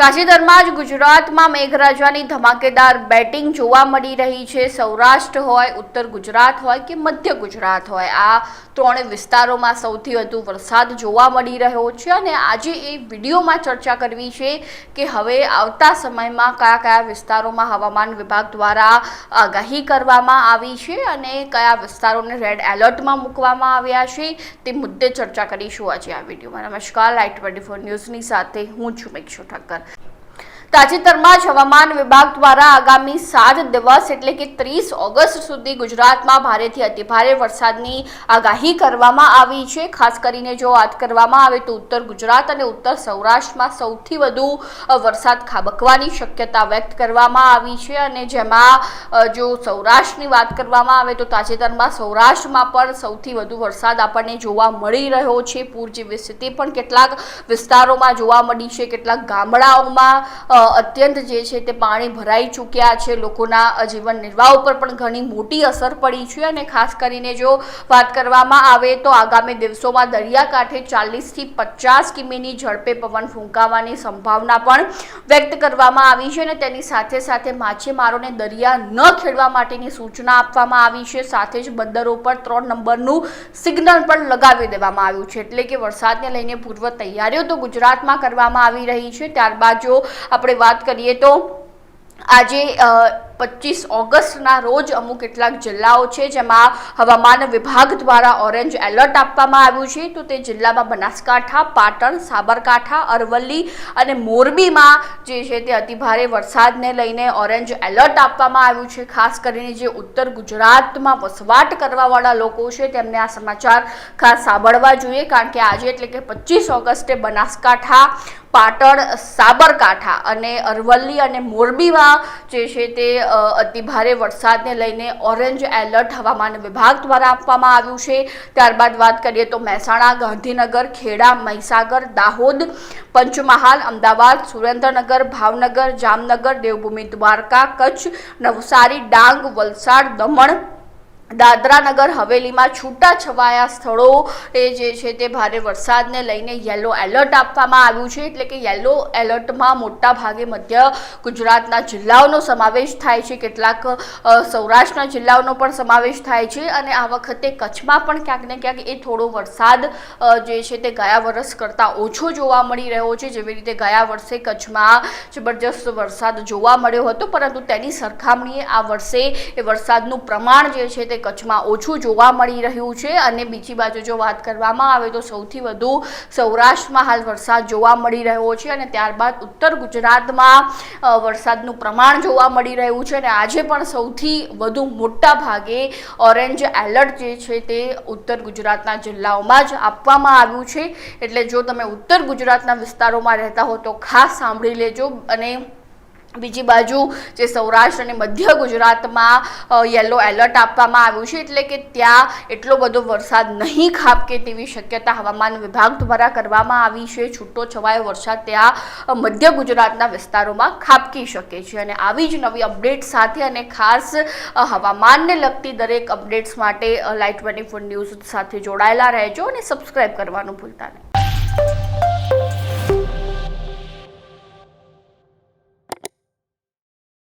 તાજેતરમાં જ ગુજરાતમાં મેઘરાજાની ધમાકેદાર બેટિંગ જોવા મળી રહી છે. સૌરાષ્ટ્ર હોય, ઉત્તર ગુજરાત હોય કે મધ્ય ગુજરાત હોય, આ ત્રણે વિસ્તારોમાં સૌથી વધુ વરસાદ જોવા મળી રહ્યો છે અને આજે એ વિડીયોમાં ચર્ચા કરવી છે કે હવે આવતા સમયમાં કયા કયા વિસ્તારોમાં હવામાન વિભાગ દ્વારા આગાહી કરવામાં આવી છે અને કયા વિસ્તારોને રેડ એલર્ટમાં મૂકવામાં આવ્યા છે તે મુદ્દે ચર્ચા કરીશું આજે આ વિડીયોમાં. નમસ્કાર લાઈટ ટ્વેન્ટી ફોર ન્યૂઝની સાથે હું છું મેક્ષુ ઠક્કર. તાજેતરમાં જ હવામાન વિભાગ દ્વારા આગામી સાત દિવસ એટલે કે ત્રીસ ઓગસ્ટ સુધી ગુજરાતમાં ભારેથી અતિભારે વરસાદની આગાહી કરવામાં આવી છે. ખાસ કરીને જો વાત કરવામાં આવે તો ઉત્તર ગુજરાત અને ઉત્તર સૌરાષ્ટ્રમાં સૌથી વધુ વરસાદ ખાબકવાની શક્યતા વ્યક્ત કરવામાં આવી છે અને જેમાં જો સૌરાષ્ટ્રની વાત કરવામાં આવે તો તાજેતરમાં સૌરાષ્ટ્રમાં પણ સૌથી વધુ વરસાદ આપણને જોવા મળી રહ્યો છે. પૂર જેવી સ્થિતિ પણ કેટલાક વિસ્તારોમાં જોવા મળી છે, કેટલાક ગામડાઓમાં અત્યંત જે છે તે પાણી ભરાઈ ચૂક્યા છે. લોકોના જીવન નિર્વાહ ઉપર પણ ઘણી મોટી અસર પડી છે અને ખાસ કરીને જો વાત કરવામાં આવે તો આગામી દિવસોમાં દરિયાકાંઠે ચાલીસથી પચાસ કિમીની ઝડપે પવન ફૂંકાવાની સંભાવના પણ વ્યક્ત કરવામાં આવી છે અને તેની સાથે સાથે માછીમારોને દરિયા ન ખેડવા માટેની સૂચના આપવામાં આવી છે. સાથે જ બંદરો પર ત્રણ નંબરનું સિગ્નલ પણ લગાવી દેવામાં આવ્યું છે. એટલે કે વરસાદને લઈને પૂર્વ તૈયારીઓ તો ગુજરાતમાં કરવામાં આવી રહી છે. ત્યારબાદ જો આપણે વાત કરીએ તો આજે પચીસ ઓગસ્ટના રોજ અમુક કેટલાક જિલ્લાઓ છે જેમાં હવામાન વિભાગ દ્વારા ઓરેન્જ એલર્ટ આપવામાં આવ્યું છે. તો તે જિલ્લામાં બનાસકાંઠા, પાટણ, સાબરકાંઠા, અરવલ્લી અને મોરબીમાં જે છે તે અતિભારે વરસાદને લઈને ઓરેન્જ એલર્ટ આપવામાં આવ્યું છે. ખાસ કરીને જે ઉત્તર ગુજરાતમાં વસવાટ કરવાવાળા લોકો છે તેમને આ સમાચાર ખાસ સાંભળવા જોઈએ. કારણ કે આજે એટલે કે પચીસ ઓગસ્ટે બનાસકાંઠા પાટણ, સાબરકાંઠા અને અરવલ્લી અને મોરબીમાં જે છે તે અતિભારે વરસાદને લઈને ઓરેન્જ એલર્ટ હવામાન વિભાગ દ્વારા આપવામાં આવ્યું છે. ત્યારબાદ વાત કરીએ તો મહેસાણા, ગાંધીનગર, ખેડા, મહીસાગર, દાહોદ, પંચમહાલ, અમદાવાદ, સુરેન્દ્રનગર, ભાવનગર, જામનગર, દેવભૂમિ દ્વારકા, કચ્છ, નવસારી, ડાંગ, વલસાડ, દમણ દાદરા નગર હવેલીમાં છૂટા છવાયા સ્થળો એ જે છે તે ભારે વરસાદને લઈને યલો એલર્ટ આપવામાં આવ્યું છે. એટલે કે યલો એલર્ટમાં મોટા ભાગે મધ્ય ગુજરાતના જિલ્લાઓનો સમાવેશ થાય છે. કેટલાક સૌરાષ્ટ્રના જિલ્લાઓનો પણ સમાવેશ થાય છે. અને આ વખતે કચ્છમાં પણ ક્યાંક ને ક્યાંક એ થોડો વરસાદ જે છે તે ગયા વર્ષ કરતાં ઓછો જોવા મળી રહ્યો છે. જેવી રીતે ગયા વર્ષે કચ્છમાં જબરજસ્ત વરસાદ જોવા મળ્યો હતો. પરંતુ તેની સરખામણીએ આ વર્ષે એ વરસાદનું પ્રમાણ જે છે તે કચ્છમાં ઓછું જોવા મળી રહ્યું છે અને બીજી બાજુ જો વાત કરવામાં આવે તો સૌથી વધુ સૌરાષ્ટ્રમાં હાલ વરસાદ જોવા મળી રહ્યો છે અને ત્યારબાદ ઉત્તર ગુજરાતમાં વરસાદનું પ્રમાણ જોવા મળી રહ્યું છે અને આજે પણ સૌથી વધુ મોટા ભાગે ઓરેન્જ એલર્ટ જે છે તે ઉત્તર ગુજરાતના જિલ્લાઓમાં જ આપવામાં આવ્યું છે. એટલે જો તમે ઉત્તર ગુજરાતના વિસ્તારોમાં રહેતા હો તો ખાસ સાંભળી લેજો અને બીજી બાજુ જે સૌરાષ્ટ્ર અને મધ્ય ગુજરાતમાં યલો એલર્ટ આપવામાં આવ્યું છે, એટલે કે ત્યાં એટલો બધો વરસાદ નહીં ખાબકે તેવી શક્યતા હવામાન વિભાગ દ્વારા કરવામાં આવી છે. છૂટો છવાયો વરસાદ ત્યાં મધ્ય ગુજરાતના વિસ્તારોમાં ખાબકી શકે છે. અને આવી જ નવી અપડેટ સાથે અને ખાસ હવામાનને લગતી દરેક અપડેટ્સ માટે લાઈટ ટ્વેન્ટી ફોર ન્યૂઝ સાથે જોડાયેલા રહેજો અને સબસ્ક્રાઈબ કરવાનું ભૂલતા નહીં.